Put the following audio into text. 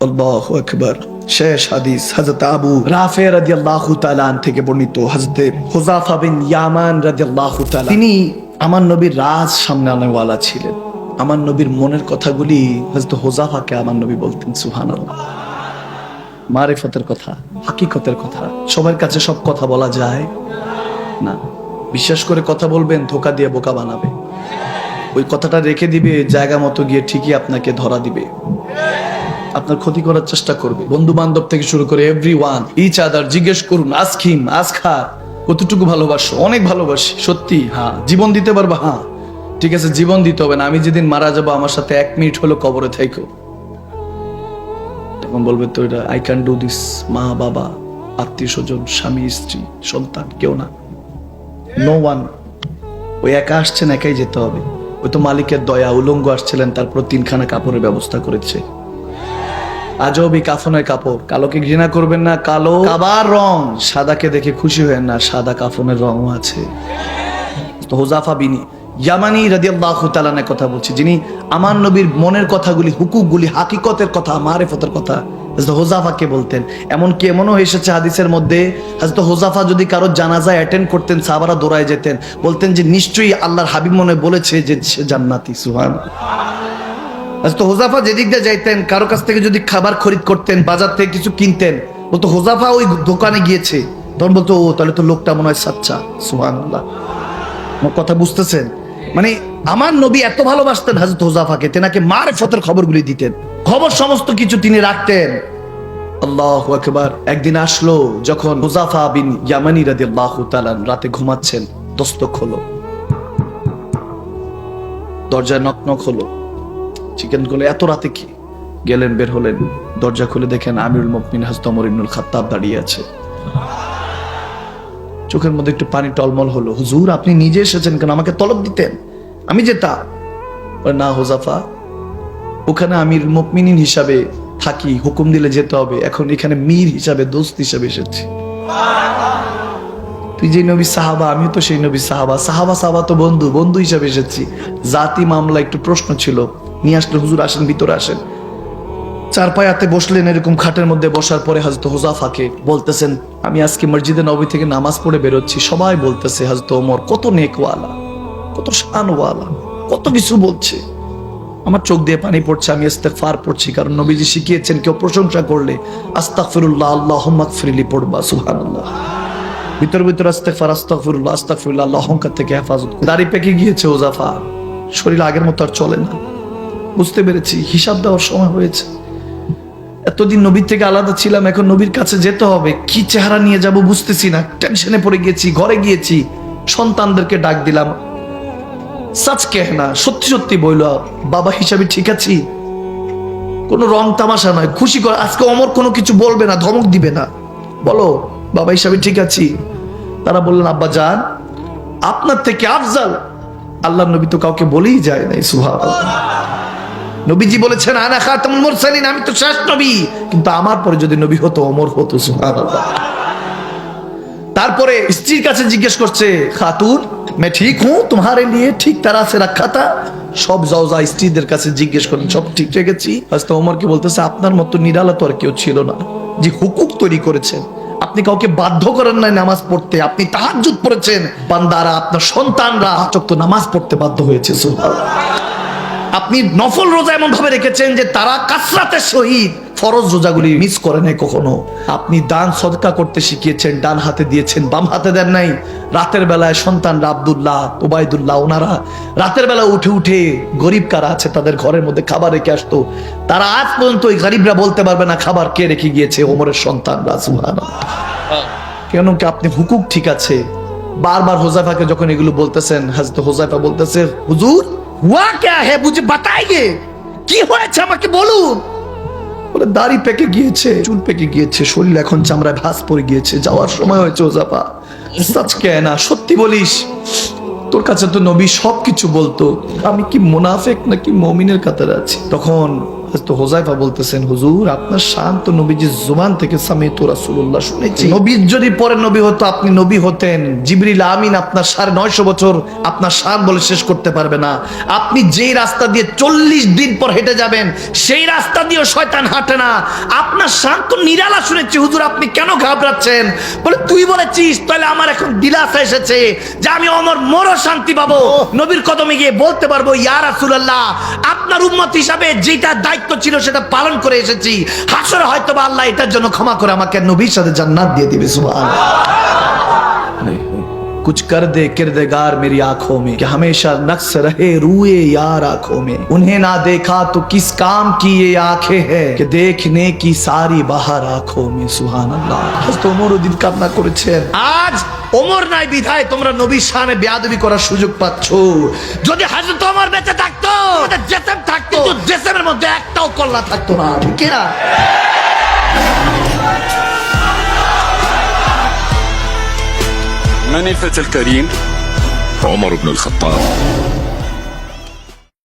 আল্লাহু আকবার। শেষ হাদিস হযরত আবু রাফে রাদিয়াল্লাহু তাআলা আন থেকে বর্ণিত বিন ইয়ামান রাদিয়াল্লাহু তাআলা। তিনি আমার নবীর রাজ ছিলেন। আমার নবীর মনের কথাগুলি হুযাফাকে আমার নবী বলতেন, সুবহানাল্লাহ। মারিফতের কথা, হাকিকতের কথা, সবার কাছে সব কথা বলা যায়? না। বিশ্বাস করে কথা বলবেন, ধোকা দিয়ে বোকা বানাবে। ওই কথাটা রেখে দিবে, জায়গা মতো গিয়ে ঠিকই আপনাকে ধরা দিবে। আপনার ক্ষতি করার চেষ্টা করবে। বন্ধু বান্ধব থেকে শুরু করে এভরি ওয়ান ইচ আদার জিজ্ঞেস করুন আজকিম আজখা কতটুকু ভালোবাসো? অনেক ভালোবাসি, সত্যি হ্যাঁ জীবন দিতে পারবা হ্যাঁ। ঠিক আছে, জীবন দিতে হবে না, আমি যেদিন মারা যাব, আমার সাথে এক মিনিট হলো কবরে থাইকো। তখন বলবে তো এটা আই ক্যান ডু দিস মা, বাবা, আত্মীয় স্বজন, স্বামী, স্ত্রী, সন্তান, কেউ না। নো ওয়ান ওই একা আসছেন একাই যেতে হবে। ওই তো মালিকের দয়া, উলঙ্গ আসছিলেন, তারপর তিনখানা কাপড়ের ব্যবস্থা করেছে। আজবই কাফনের কাপড়। কালোকে ঘৃণা করবেন না, কালো কাবার রং। সাদাকে দেখে খুশি হয়েন না, সাদা কাফনের রঙও আছে। তো হোজাফা বিনি ইয়ামানি রাদিয়াল্লাহু তাআলার কথা বলছি, যিনি আমার নবীর মনের কথাগুলি, হুকুকগুলি, হাকিকতের কথা, মারেফতের কথা হযরত হোজাফাকে বলতেন। এমন কি এমনও এসেছে হাদিসের মধ্যে, হযরত হোজাফা যদি কারও জানাজায় অ্যাটেন্ড করতেন, সাহাবারা দৌড়ায় যেতেন, বলতেন যে নিশ্চয়ই আল্লাহর হাবিব মনে বলেছে যে সে জান্নাতি সুহান তো হোজাফা যেদিক দিয়ে যাইতেন, কারও কাছ থেকে যদি খাবার খরিদ করতেন, বাজার থেকে কিছু কিনতেন, বলতো, হোজাফা ওই দোকানে গিয়েছে। তখন বলতো, ও, তাহলে তো লোকটা মনে হয় সাচ্চা। সুহান আল্লাহ আমার কথা বুঝতেছেন? মানে আমার নবী এত ভালোবাসতেন হাজরত হোজাফাকে, তেনাকে মার ফতের খবরগুলি দিতেন। খবর সমস্ত কিছু তিনি রাখতেন। আল্লাহ আকবার। একদিন আসলো, যখন হুজাফা বিন ইয়ামানি রাদি আল্লাহ রাতে ঘুমাচ্ছেন, দস্তক হলো। দরজা নক নক হলো। চিকেনগুলো এত রাতে কি? গেলেন বের হলেন দরজা খুলে দেখেন আমিরুল মুকমিন হাজত অমর ইবনুল খাত্তাব দাঁড়িয়ে আছে। চোখের মধ্যে একটু পানি টলমল হলো। হুজুর আপনি নিজে এসেছেন কেন? আমাকে তলব দিতেন। আমি বলে, না হোজাফা ওখানে আমির মুকমিনিন হিসাবে থাকি হুকুম দিলে যেতে হবে। এখন এখানে মীর হিসাবে দোস্ত হিসাবে এসেছি। তুই যে নবী সাহাবা আমিও তো সেই নবী সাহাবা। সাহাবা সাহাবা তো বন্ধু বন্ধু হিসাবে এসেছি। জাতি মামলা একটু প্রশ্ন ছিল। নিয়ে আসলে হুজুর আসেন, ভিতরে আসেন। চার পায়াতে বসলেন এরকম খাটের মধ্যে, বসার পরে হাজত হোজাফাকে বলতেছেন, আমি আজকে মসজিদে নবী থেকে নামাজ পড়ে বেরোচ্ছি। সবাই বলতেছে হাজত ওমর কত নেকওয়ালা, কত শানওয়ালা, কত কিছু বলছে। আমার চোখ দিয়ে পানি পড়ছে, আমি ইস্তেগফার পড়ছি, কারণ নবীজি শিখিয়েছেন কেউ প্রশংসা করলে, আস্তাগফিরুল্লাহ, আল্লাহুম্মা গফিরলি পড়বা, সুবহানাল্লাহ। ভিতর ভিতর আস্তেগফার আস্তাগফিরুল্লাহ আস্তাগফিরুল্লাহ আল্লাহ অহংকার থেকে হেফাজত। দাড়ি পেকে গিয়েছে ওজাফা শরীর আগের মতো আর চলে না। বুঝতে পেরেছি, হিসাব দেওয়ার সময় হয়েছে। এতদিন নবীর থেকে আলাদা ছিলাম, এখন নবীর কাছে যেতে হবে। কি চেহারা নিয়ে যাব বুঝতেছি না। টেনশনে পড়ে গিয়েছি ঘরে গিয়েছি, সন্তানদেরকে ডাক দিলাম। সাচ কেহ না সত্যি সত্যি বইল, বাবা হিসাবে ঠিক আছি? কোনো রং তামাশা নয়, খুশি করে, আজকে অমর কোনো কিছু বলবে না, ধমক দিবে না। বলো, বাবা হিসাবে ঠিক আছি? তারা বললেন, আব্বা যান। আপনার থেকে আফজাল আল্লাহ নবী তো কাউকে বলেই যায় নাই সুহা নবীজি বলেছেন, আনা খাতামুল মুরসালিন আমি তো শেষ নবী। কিন্তু আমার পরে যদি নবী হতো অমর হতো, সুবহানাল্লাহ। তারপরে স্ত্রীর কাছে জিজ্ঞেস করছে, খাতুন मैं ঠিক হুঁ? তোমারে লিয়ে ঠিক তারা সে রাখা থা? সব জওজা স্ত্রীদের কাছে জিজ্ঞেস করেন, সব ঠিক রেখেছি হয়তো ওমরকে বলতেছে, আপনার মতো নিরালা তো আর কেউ ছিল না। যে হুকুক তৈরি করেছেন, আপনি কাউকে বাধ্য করেন নাই নামাজ পড়তে, আপনি তাহাজ্জুদ পড়েছেন। বান্দারা, আপনার সন্তানরা চক্ত নামাজ পড়তে বাধ্য হয়েছে, সুবহানাল্লাহ। আপনি নফল রোজা এমন ভাবে রেখেছেন যে তারা কাসরাতের সহিত ফরজ রোজাগুলি মিস করে নাই কখনো। আপনি দান সদকা করতে শিখিয়েছেন, ডান হাতে দিয়েছেন, বাম হাতে দেন নাই। রাতের বেলায় সন্তানরা আব্দুল্লাহ, ওবায়দুল্লাহ ওনারা রাতের বেলা উঠে উঠে গরিব কারা আছে তাদের ঘরের মধ্যে খাবার রেখে আসতো। তারা আজ পর্যন্ত ওই গরিবরা বলতে পারবে না খাবার কে রেখে গিয়েছে ওমরের সন্তানরা, সুবহানাল্লাহ। কেন কি আপনি হুকুক ঠিক আছে? বারবার হোজাফাকে যখন এগুলো বলতেছেন, হাজরত হোজাফা বলতেছে, হুজুর হুয়া কে হে বুঝে বাতাইয়ে কি হয়েছে আমাকে বলুন বলে দাড়ি পেকে গিয়েছে, চুল পেকে গিয়েছে, শরীর এখন চামড়ায় ভাস পড়ে গিয়েছে, যাওয়ার সময় হয়েছে ওজাপা সাচ না, সত্যি বলিস? তোর কাছে তো নবী সব কিছু বলতো। আমি কি মোনাফেক নাকি মমিনের কাতারে আছি? তখন তো হোজাইফা বলতেছেন হুজুর আপনার শান্ত নবীজির জুবান থেকে সামিত রাসূলুল্লাহ শুনেছি। নবী যদি পরে নবী হতো আপনি নবী হতেন। জিবরিল আমিন আপনার সাড়ে নয়শো বছর আপনার শান বলে শেষ করতে পারবে না। আপনি যেই রাস্তা দিয়ে চল্লিশ দিন পর হেঁটে যাবেন সেই রাস্তা দিয়েও শয়তান হাঁটে না। আপনার শান্ত নিরালা শুনেছি হুজুর আপনি কেন ঘাবড়াচ্ছেন? বলে তুই বলেছিস তাহলে আমার এখন দিলাসা এসেছে যে আমি অমর মোরও শান্তি পাবো। নবীর কদমে গিয়ে বলতে পারব ইয়া রাসূলুল্লাহ আপনার উম্মত হিসাবে যেটা দায়িত্ব ছিল সেটা পালন করে এসেছি হাসরে হয়তো বা আল্লাহ এটার জন্য ক্ষমা করে আমাকে নবীর সাথে জান্নাত দিয়ে দিবে সুবহান कुछ कर दे किरदेगार मेरी आंखों में कि हमेशा नक्स रहे रूए यार आंखों में उन्हें ना देखा तो किस काम की ये आंखें है कि देखने की सारी बाहर आंखों में सुहान अल्लाह হযরত ওমর ওদিন কান্না করেছেন আজ ওমর নাই বিধায় তোমরা নবীর শানে বেয়াদবি করার সুযোগ পাচ্ছ যদি হযরত ওমর বেঁচে থাকতো আমাদের জেসেম থাকতো কিন্তু জেসেমের মধ্যে একটাও কল্লা থাকতো না ঠিক না من الفتى الكريم عمر بن الخطاب